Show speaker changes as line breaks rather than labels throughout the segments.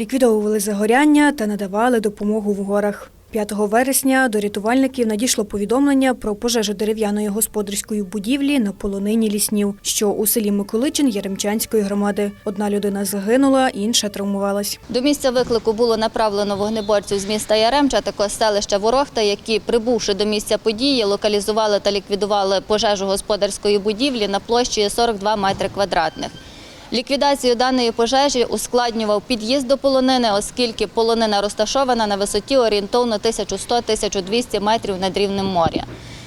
Ліквідовували загоряння та надавали допомогу в горах. 5 вересня до рятувальників надійшло повідомлення про пожежу дерев'яної господарської будівлі на полонині ліснів, що у селі Миколичин Яремчанської громади. Одна людина загинула, інша травмувалась.
До місця виклику було направлено вогнеборців з міста Яремча, також селища Ворохта, які, прибувши до місця події, локалізували та ліквідували пожежу господарської будівлі на площі 42 метри квадратних. Ліквідацію даної пожежі ускладнював під'їзд до полонини, оскільки полонина розташована на висоті орієнтовно 1100-1200 метрів над рівнем моря.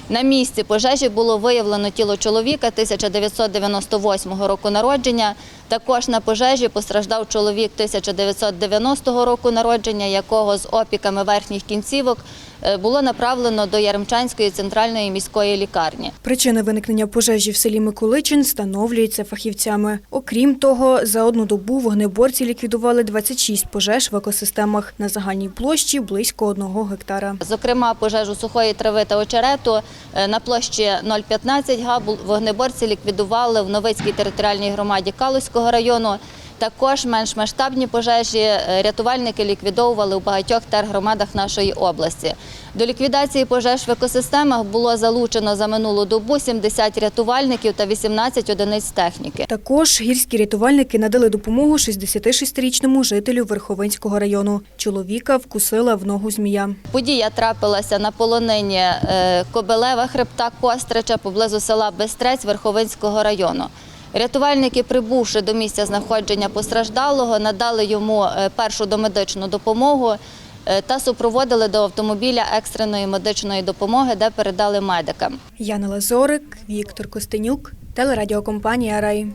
На місці пожежі було виявлено тіло чоловіка 1998 року народження. Також на пожежі постраждав чоловік 1990 року народження, якого з опіками верхніх кінцівок е, було направлено до Яремчанської центральної міської лікарні.
Причини виникнення пожежі в селі Миколичин встановлюються фахівцями. Окрім того, за одну добу вогнеборці ліквідували 26 пожеж в екосистемах на загальній площі близько одного гектара.
Зокрема, пожежу сухої трави та очерету е, на площі 0,15 га вогнеборці ліквідували в Новицькій територіальній громаді Калузького району. Також менш масштабні пожежі е, рятувальники ліквідовували у багатьох тергромадах нашої області. До ліквідації пожеж в екосистемах було залучено за минулу добу 70 рятувальників та 18 одиниць техніки.
Також гірські рятувальники надали допомогу 66-річному жителю Верховинського району. Чоловіка вкусила в ногу змія.
Подія трапилася на полонині е, Кобелева хребта Кострича поблизу села Бестрець Верховинського району. Рятувальники, прибувши до місця знаходження постраждалого, надали йому е, першу домедичну допомогу е, та супроводили до автомобіля екстреної медичної допомоги, де передали медикам.
Яна Лазорик, Віктор Костенюк, телерадіокомпанія Рай.